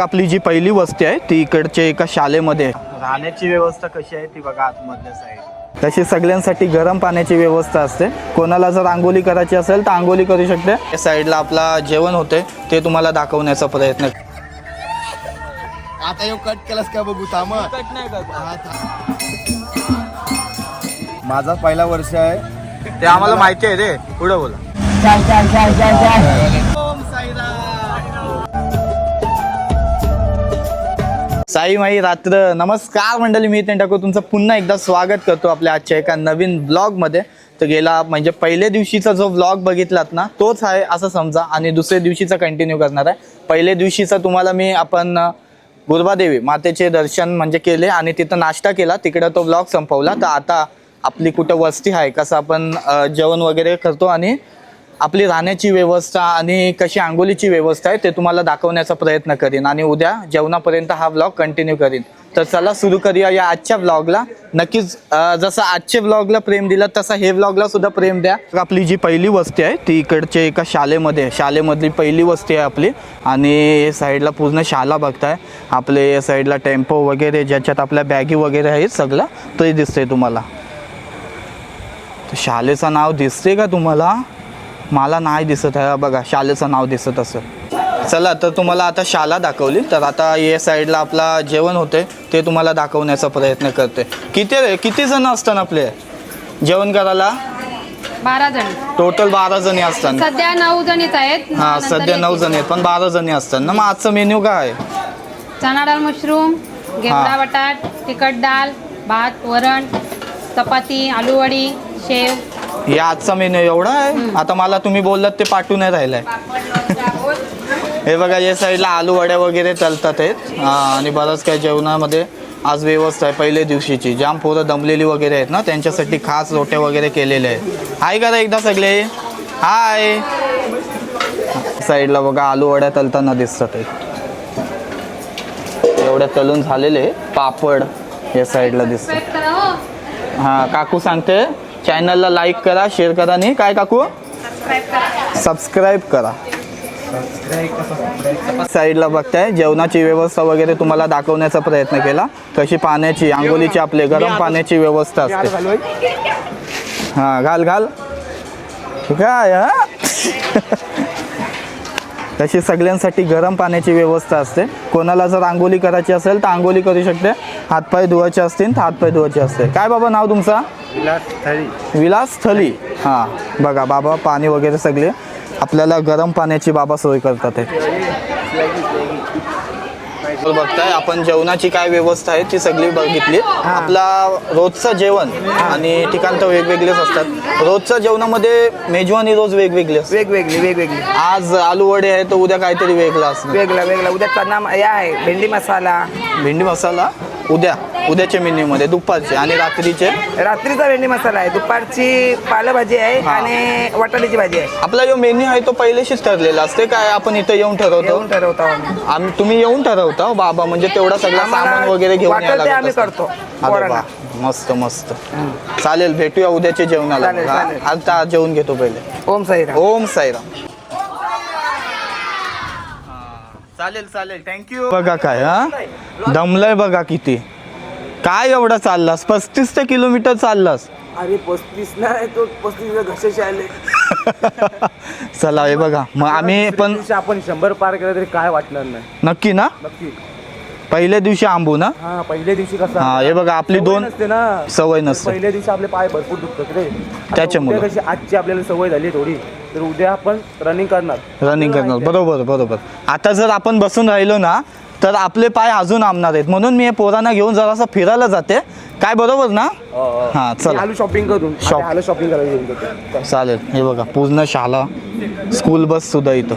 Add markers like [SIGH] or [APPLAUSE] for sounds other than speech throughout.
आपली जी पहिली वस्ती आहे ती इकडच्या एका शाळेमध्ये आहे. राहण्याची व्यवस्था कशी आहे ती बघा आतमधल्या साईड तशी सगळ्यांसाठी गरम पाण्याची व्यवस्था असते. कोणाला जर आंघोळी करायची असेल तर आंघोळी करू शकते. या साईडला आपला जेवण होते ते तुम्हाला दाखवण्याचा प्रयत्न आता येऊ कट केलास का बघू थांब कट नाही माझा पहिला वर्ष आहे. ते आम्हाला माहिती आहे रे. पुढे बोला. साई माई रात्र. नमस्कार मंडळी मी टाकू. तुमचं पुन्हा एकदा स्वागत करतो आपल्या आजच्या एका नवीन ब्लॉगमध्ये. तर गेला म्हणजे पहिल्या दिवशीचा जो ब्लॉग बघितलात ना तोच आहे असं समजा. आणि दुसऱ्या दिवशीचा कंटिन्यू करणार आहे. पहिल्या दिवशीचा तुम्हाला मी आपण अं, गुरुबादेवी मातेचे दर्शन म्हणजे केले आणि तिथं नाश्ता केला. तिकडं तो ब्लॉग संपवला. तर आता आपली कुठं वस्ती आहे कसं आपण जेवण वगैरे करतो आणि आपली राहण्याची व्यवस्था आणि कशी आंघोलीची व्यवस्था आहे ते तुम्हाला दाखवण्याचा प्रयत्न करीन आणि उद्या जेवणापर्यंत हा ब्लॉग कंटिन्यू करीन. तर चला सुरू करूया या आजच्या ब्लॉगला नक्कीच जसं आजच्या ब्लॉगला प्रेम दिला तसा हे ब्लॉगला सुद्धा प्रेम द्या. आपली जी पहिली वस्ती आहे ती इकडच्या एका शाळेमध्ये शाळेमधली पहिली वस्ती आहे आपली. आणि साईडला पूर्ण शाळा बघताय. आपले या साईडला टेम्पो वगैरे ज्याच्यात आपल्या बॅगी वगैरे आहेत सगळं ते दिसतंय तुम्हाला. शालेचं शाळेचं नाव दिसते का तुम्हाला? मला नाही दिसत आहे. बघा शाळेचं नाव दिसत असेल. चला तर तुम्हाला आता शाळा दाखवली. तर आता या साईडला आपला जेवण होते ते तुम्हाला दाखवण्याचा प्रयत्न करते. किती किती जण असतात आपले? जेवण करायला? बारा जण. टोटल बारा जणी असतात. सध्या नऊ जणीच आहेत. हा सध्या नऊ. जणी आहेत पण बारा जणी असतात. ना मग आजचं मेन्यू काय? आहे चणा डाळ मशरूम घेवडा. बटाट तिखट डाळ भात वरण चपाती आलूवडी शेव हे आजचा मेन्यू एवढा आहे. आता मला तुम्ही बोललात ते पाठवून राहिलंय. हे बघा या साईडला आलू वड्या वगैरे चालतात आहेत. हा, आणि बरंच काय जेवणामध्ये आज व्यवस्था आहे. पहिल्या दिवशीची. जाम पोरं दमलेली वगैरे आहेत ना त्यांच्यासाठी खास रोट्या वगैरे केलेले आहेत. हाय करा एकदा सगळे? हाय. साईडला बघा आलू वड्या तलताना दिसतात आहेत. एवढ्या तलून झालेले पापड या साईडला दिसतात. हा काकू सांगते. चॅनलला लाईक करा शेअर करा. आणि काय काकू? सबस्क्राईब करा. साईडला बघताय जेवणाची व्यवस्था वगैरे तुम्हाला दाखवण्याचा प्रयत्न केला. कशी पाण्याची आंघोलीची आपले गरम पाण्याची व्यवस्था असते. हा घाल घाल. काय हा? [LAUGHS] तशी सगळ्यांसाठी गरम पाण्याची व्यवस्था असते. कोणाला जर आंघोळी करायची असेल तर आंघोळी करू शकते. हातपाय धुवायचे असतील तर हातपाय धुवायचे असते. काय बाबा नाव तुमचा? विलास थली हां. बघा बाबा पाणी वगैरे सगळे. आपल्याला गरम पाण्याची बाबा सोय करतात हे तर बघताय. आपण जेवणाची काय व्यवस्था आहे ती सगळी बघितली. आपला रोजचं जेवण आणि ठिकाण तर वेगवेगळेच असतात. रोजच्या जेवणामध्ये मेजवानी रोज वेगवेगळी असते. वेगवेगळी वेगवेगळी. आज आलू वडे आहे तर उद्या काहीतरी वेगळं असणार. वेगळा वेगळा. उद्या चना हे आहे भेंडी मसाला. भेंडी मसाला? उद्या उद्याच्या मेन्यूमध्ये दुपारचे आणि रात्रीचे रात्रीचा भेंडी मसाला आहे दुपारची पालेभाजी आहे. आणि वाटाण्याची भाजी आहे आपला जो मेन्यू आहे तो पहिलेशीच ठरलेला असते काय आपण इथं येऊन ठरवतो येऊन ठरवतो आम्ही तुम्ही येऊन ठरवता हो बाबा म्हणजे तेवढा सगळा आम्हाला सामान वगैरे घेऊन वाटेल यायला ते लागत आम्ही असेल. करतो. अरे पोरांना. वा मस्त मस्त चालेल भेटूया उद्याच्या जेवणाला चालेल, हा? चालेल. आता जेवून घेतो पहिले ओम साईराम ओम साईराम चालेल चालेल. थँक्यू बघा काय हा? दमलंय बघा किती. काय एवढा चाललास? पस्तीस ते किलोमीटर चाललास. अरे पस्तीस नाही तो पस्तीस घशाचे आले. [LAUGHS] चला हे बघा. मग आम्ही पण आपण शंभर पार केलं तरी काय वाटणार नाही. नक्की ना? नक्की. पहिल्या दिवशी आंबू ना? हा पहिल्या दिवशी कसं हा हे बघा आपली दोन नसते ना. सवय नसते. पहिल्या दिवशी आपले पाय भरपूर दुखतात रे. त्याच्यामुळं. कशी आजची आपल्याला सवय झाली थोडी. तर उद्या आपण रनिंग करणार. रनिंग करणार. बरोबर बरोबर. आता जर आपण बसून राहिलो ना तर आपले पाय अजून आमणार आहेत. म्हणून मी हे पोरांना घेऊन जरासं फिरायला जाते. काय बरोबर ना? हा चला. आलू शॉपिंग करून. Shop. आलू शॉपिंग करायला घेऊन जातो. चालेल. हे बघा पूर्ण शाळा स्कूल बस सुद्धा इथं.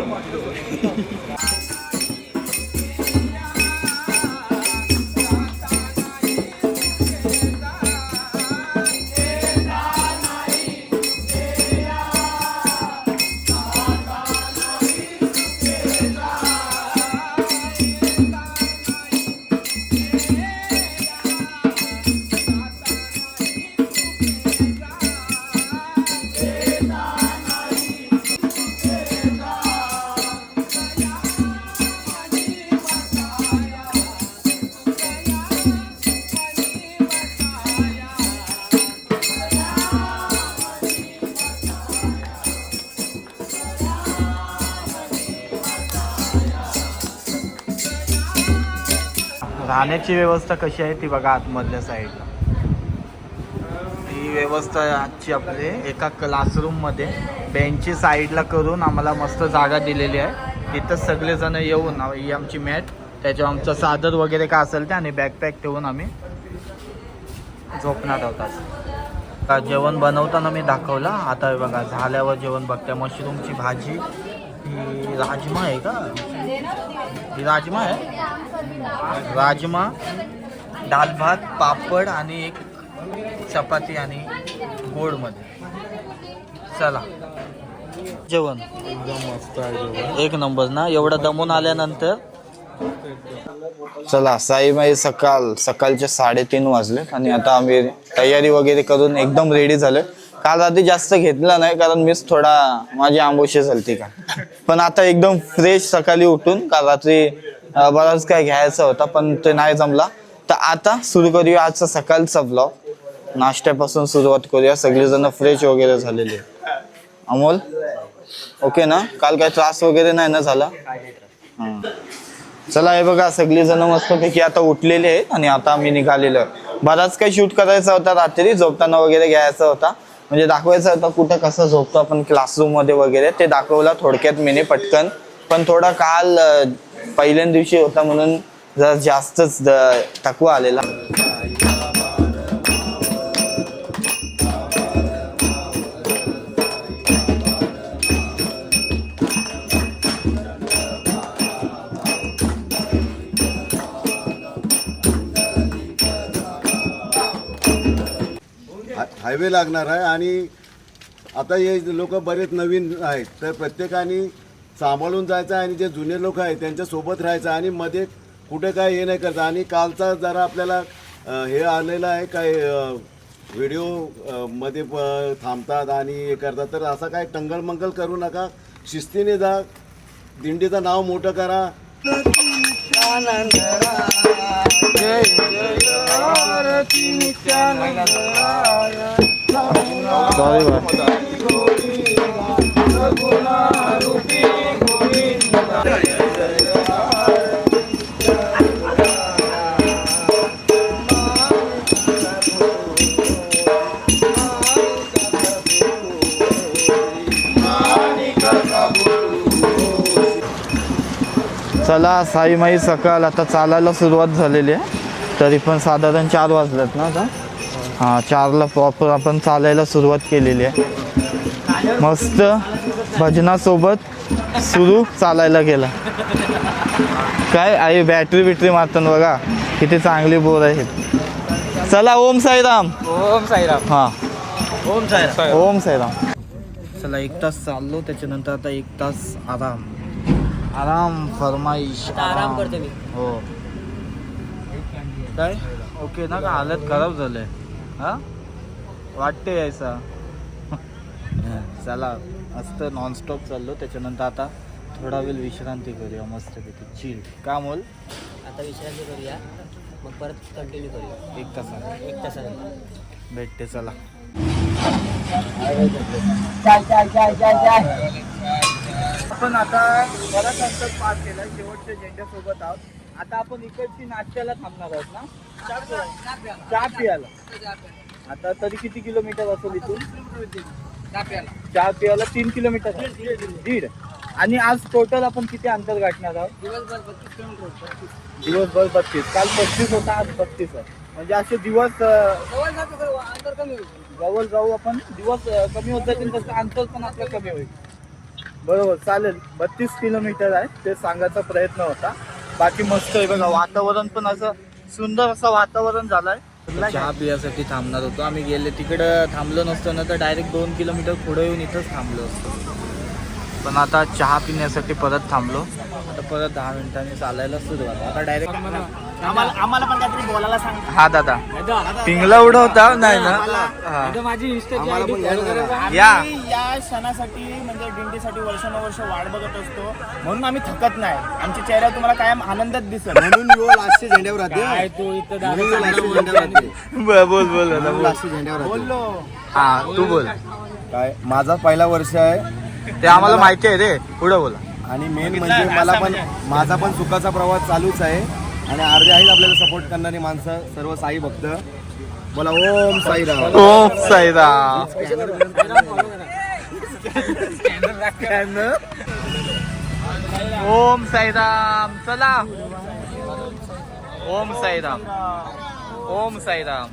राहण्याची व्यवस्था कशी आहे ती बघा आतमधल्या साईडला ही व्यवस्था आजची आपली एका क्लासरूममध्ये बेंचची साईडला करून आम्हाला मस्त जागा दिलेली आहे. तिथं सगळेजण येऊन ही आमची मॅट त्याच्यावर आमचं सादर वगैरे काय असेल ते आणि बॅकपॅक ठेवून आम्ही झोपणार आहोत का जेवण बनवताना मी दाखवलं. आता बघा झाल्यावर जेवण बघते. मशरूमची भाजी ही राजमा आहे का? ही राजमा आहे? राजमा दाल भात पापड आणि एक चपाती आणि गोडमध्ये. चला. जेवण. एकदम मस्त आहे जेवण एक नंबर ना? एवढं दमून आल्यानंतर? चला साईबाई सकाळ सकाळचे साडेतीन वाजले आणि आता आम्ही तयारी वगैरे करून एकदम रेडी झाले काल रात्री जास्त घेतला नाही कारण मीच थोडा माझी आंबोशी झालती का पण आता एकदम फ्रेश सकाळी उठून काल रात्री बराच काय घ्यायचा होता पण ते नाही जमला. तर आता सुरू करूया आजचा सकाळचा ब्लॉग नाश्त्यापासून सुरुवात करूया सगळेजण फ्रेश वगैरे झालेले अमोल ओके ना? काल काय त्रास वगैरे नाही ना झाला? चला हे बघा सगळी जण मस्तपैकी आता उठलेले आहेत आणि आता आम्ही निघालेलो बराच काही शूट करायचा होता रात्री झोपताना वगैरे घ्यायचा होता. म्हणजे दाखवायचं होतं कुठं कसं झोपतो आपण क्लासरूममध्ये वगैरे ते दाखवलं थोडक्यात मीने पटकन. पण थोडा काल पहिल्या दिवशी होता म्हणून जरा जास्तच द- थकवा आलेला. घ्यावे लागणार आहे आणि आता हे लोक बरेच नवीन आहेत. तर प्रत्येकाने सांभाळून जायचं आहे आणि जे जुने लोक आहेत त्यांच्यासोबत राहायचं आणि मध्ये कुठे काय हे नाही करता. आणि कालचा जरा आपल्याला हे आलेलं आहे काय व्हिडिओमध्ये प- थांबतात आणि हे करतात. तर असा काय टंगलमंगल करू नका. शिस्तीने जा. दिंडीचं नाव मोठं करा. सॉरी बा चला साईमाई सकाळ आता चालायला सुरुवात झालेली आहे. तरी पण साधारण चार वाजलेत ना आता. हां चारला प्रॉपर आपण चालायला सुरुवात केलेली आहे. मस्त भजनासोबत सुरू चालायला गेला. काय? आई बॅटरी बिटरी मारताना बघा. किती चांगली बोर आहेत. चला ओम साईराम. ओम साईराम. हां. ओम साईराम. ओम साईराम. चला एक तास चाललो. त्याच्यानंतर आता एक तास आराम. आराम फरमाईश आराम करते मी. हो. काय? ओके ना का हालत खराब झालंय. हा? वाटते यायचा. [LAUGHS] चला मस्त नॉनस्टॉप चाललो. त्याच्यानंतर आता थोडा वेळ विश्रांती करूया मस्तपैकी. चिल का मोल? आता विश्रांती करूया. मग परत कंटिन्यू करूया. एक तासाने. एक तासानंतर भेटते चला. आपण आता बराच अंतर पार केला शेवटच्या झेंड्यासोबत आहोत. आता आपण इकडची नाश्त्याला थांबणार आहोत ना? चहा पियाला आता तरी किती किलोमीटर असेल इथून? चहा पियाला तीन किलोमीटर. दीड आणि आज टोटल आपण किती अंतर गाठणार आहोत? दिवसभर बत्तीस काल पस्तीस होता आज बत्तीस आहे. म्हणजे असे दिवस जवळ जाऊ आपण. दिवस कमी होत जातील तसं अंतर पण आपलं कमी होईल. बरोबर. चालेल. बत्तीस किलोमीटर आहे. ते सांगायचा प्रयत्न होता. बाकी मस्त आहे बघा वातावरण पण असं सुंदर असं वातावरण झालंय. चहा पियासाठी थांबणार होतो. आम्ही गेले तिकडं थांबलो नसतो ना तर डायरेक्ट दोन किलोमीटर पुढे येऊन इथंच थांबलो असतो. पण आता चहा पिण्यासाठी परत थांबलो. आता परत दहा मिनिटांनी चालायला सुरुवात आता डायरेक्ट आम्हाला आम्हाला पण काहीतरी बोलायला सांग. हा दादा. पिंगला उडवता? नाही ना. माझी. या. या सणासाठी म्हणजे दिंडीसाठी वर्षानुवर्ष वाट बघत असतो. म्हणून आम्ही थकत नाही. आमच्या चेहऱ्यावर तुम्हाला कायम आनंदच दिसत म्हणून झेंड्यावर बोल बोल बोल दादा, बोल. लास्टच्या झेंड्यावर राहते. बोललो. हा तू बोल. काय? माझा पहिला वर्ष आहे. ते आम्हाला माहिती आहे रे. पुढे बोला. आणि मेन म्हणजे मला पण माझा पण सुखाचा प्रवास चालूच आहे. आणि अर्धे आहेत आपल्याला सपोर्ट करणारी माणसं सर्व साई भक्त. बोला ओम साईराम. ओम साईराम. ओम साईराम. चला. ओम साईराम. ओम साईराम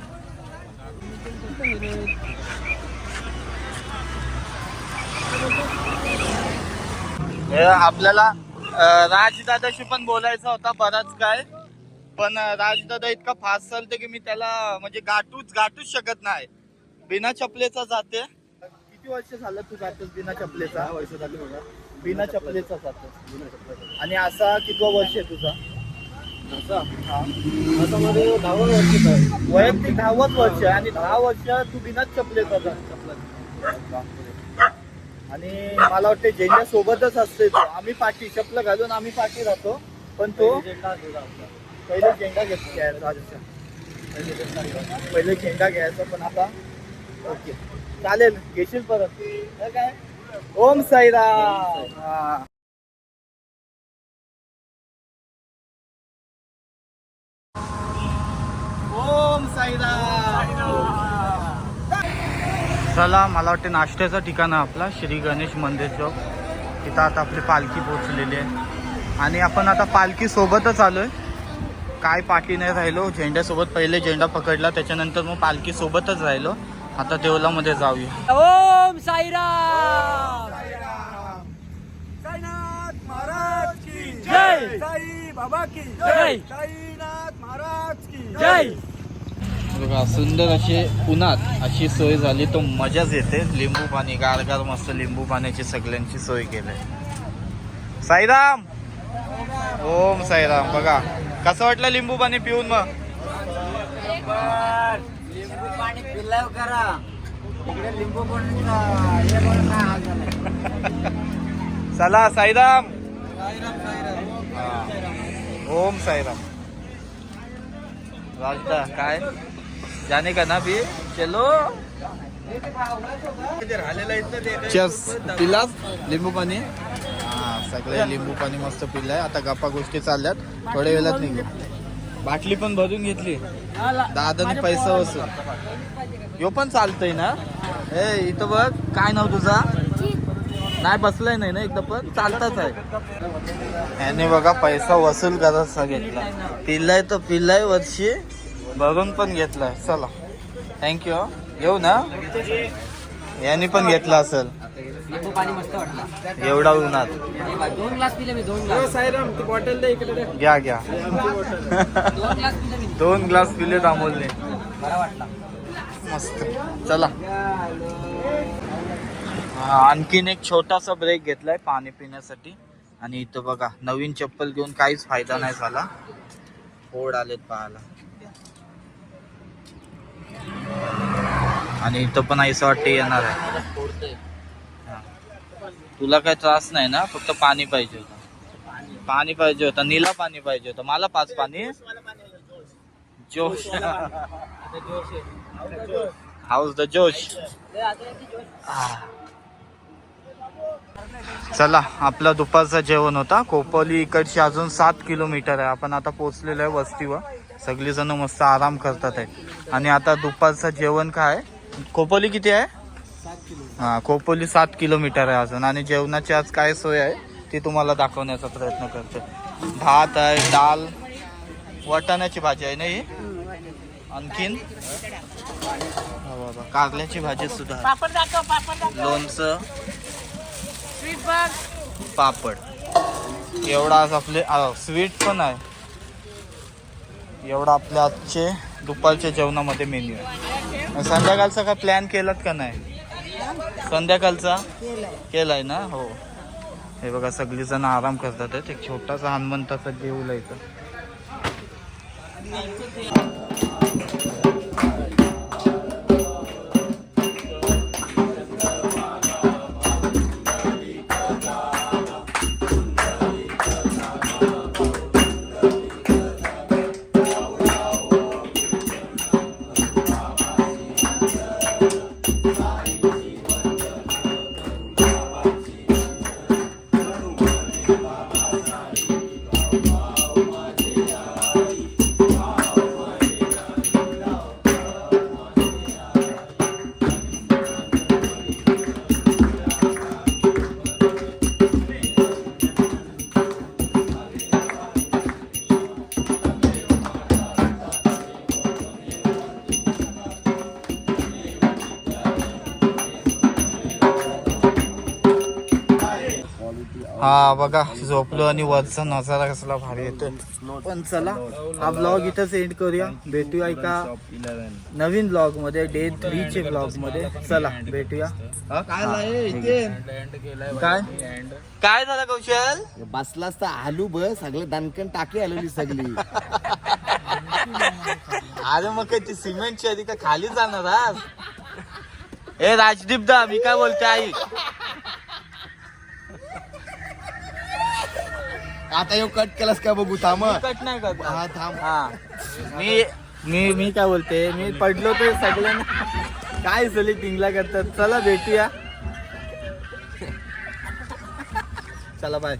हे आपल्याला राजदादाशी पण बोलायचं होता बराच काय पण राजदादा इतका फास्ट चालते की मी त्याला म्हणजे गाठूच गाठूच शकत नाही. बिना चपलेचा जाते. किती वर्ष झालं तू जातोस बिना चपलेचा? वर्ष झाली बघा. बिना चपलेचा जातो आणि असा कितवा वर्ष आहे तुझा? वैयक्तिक दहावच वर्ष आहे आणि दहा वर्ष तू बिनाच चपलेचा जातो आणि मला वाटतं जेंड्या सोबतच असते तो. आम्ही पाठी चपलं घालून आम्ही पाठी राहतो. पण तो पहिले झेंडा घेतो घ्यायचा. पहिले झेंडा घ्यायचा पण आता ओके. चालेल घेशील परत. काय? ओम साईराम. हा. ओम साईराम. चला मला वाटते नाश्त्याचं ठिकाण आहे आपला श्री गणेश मंदिर चौक. तिथं आता आपली पालखी पोचलेली आहे. आणि आपण आता पालखी सोबतच आलोय. काय पाठी नाही राहिलो झेंड्यासोबत पहिले झेंडा पकडला त्याच्यानंतर मग पालखी सोबतच राहिलो. आता देवलामध्ये जाऊया. ओम साईराम! जय! साई बाबा की जय! साईनाथ महाराज की जय! बघा सुंदर अशी उन्हात अशी सोय झाली तो मजाच येते. लिंबू पाणी गारगार मस्त लिंबू पाण्याची सगळ्यांची सोय केली. साईराम! ओम साईराम बघा. कसं वाटलं लिंबू पाणी पिऊन मग? लिंबू पाणी पिल्लाव करा. इकडे लिंबू. चला साईराम. ओम साईराम. राजदा काय? जाने का ना भी? चलो। चस पिलास लिंबू पाणी. हा सगळे लिंबू पाणी मस्त पिलाय. आता गप्पा गोष्टी चालल्यात. थोड्या वेळात निघू. बाटली पण भरून घेतली. दादाने पैसा वसूल. यो पण चालतंय ना? ए इथं बघ काय नाव तुझा? नाही बसलाय नाही ना एकदा पण? चालताच आहे. याने बघा पैसा वसूल करायचा घेतला पिल्लाय तो पिल्लाय वर्षी भरून पण घेतलाय चला. थँक्यू येऊ ना? यांनी पण घेतला असेल. एवढा उन्हात. [LAUGHS] दोन ग्लास पिले मी दोन ग्लास घ्या घ्या. दोन ग्लास पिले मी दोन ग्लास पिले बरा वाटला मस्त. चला. आणखीन एक छोटासा ब्रेक घेतलाय पाणी पिण्यासाठी. आणि इथं बघा नवीन चप्पल घेऊन काहीच फायदा नाही झाला. फोड आलेत पाहायला. आणि इथं पण आईस वाटते येणार आहे. तुला काही त्रास नाही ना? फक्त पाणी पाहिजे होतं. पाणी पाहिजे होतं. नीला पाणी पाहिजे होतं. मला पाच पाणी. जोश. हाऊस द जोश? चला आपला दुपारचं जेवण होता. कोपोली इकडची अजून सात किलोमीटर आहे. आपण आता पोहोचलेलो आहे वस्तीवर. सगळी जण मस्त आराम करतात आहे. आणि आता दुपारचं जेवण काय खोपोली किती आहे? हा खोपोली सात किलोमीटर आहे अजून. आणि जेवणाची आज काय सोय आहे ती तुम्हाला दाखवण्याचा प्रयत्न करते. भात आहे डाळ वाटाण्याची भाजी आहे ना ही? आणखीन? कारल्याची भाजी सुद्धा. लोणचं पापड. एवढा आज आपले स्वीट पण आहे. एवढा आपल्या आजचे दुपारच्या जेवणामध्ये मेन्यू आहे. संध्याकाळचा का प्लॅन केलात का नाही? संध्याकाळचा? केलाय ना? हो. हे बघा सगळी जण आराम करतात आहेत. एक छोटासा हनुमंताचा देऊळ आहे इथं. बघा झोपलो आणि वरचा नजारा कसला भारी येतोय. पण चला हा ब्लॉग इथंच एंड करूया. भेटूया एका नवीन ब्लॉगमध्ये डे थ्री चे ब्लॉगमध्ये. चला भेटूया. काय काय? झालं कौशल? बसलास तर आलू बस सगळं दणकन टाकी आलेली सगळी. अरे मग काय ती सिमेंटची आधी का खाली जाणार आज. ए राजदीप दा मी काय बोलते आई? आता येऊ कट केलास का बघू? थांब कट नाही करत. हा थांब. हा. मी मी मी काय बोलते? मी पडलो तर सगळ्यांना काय झाली टिंगला करतात? चला भेटूया. चला बाय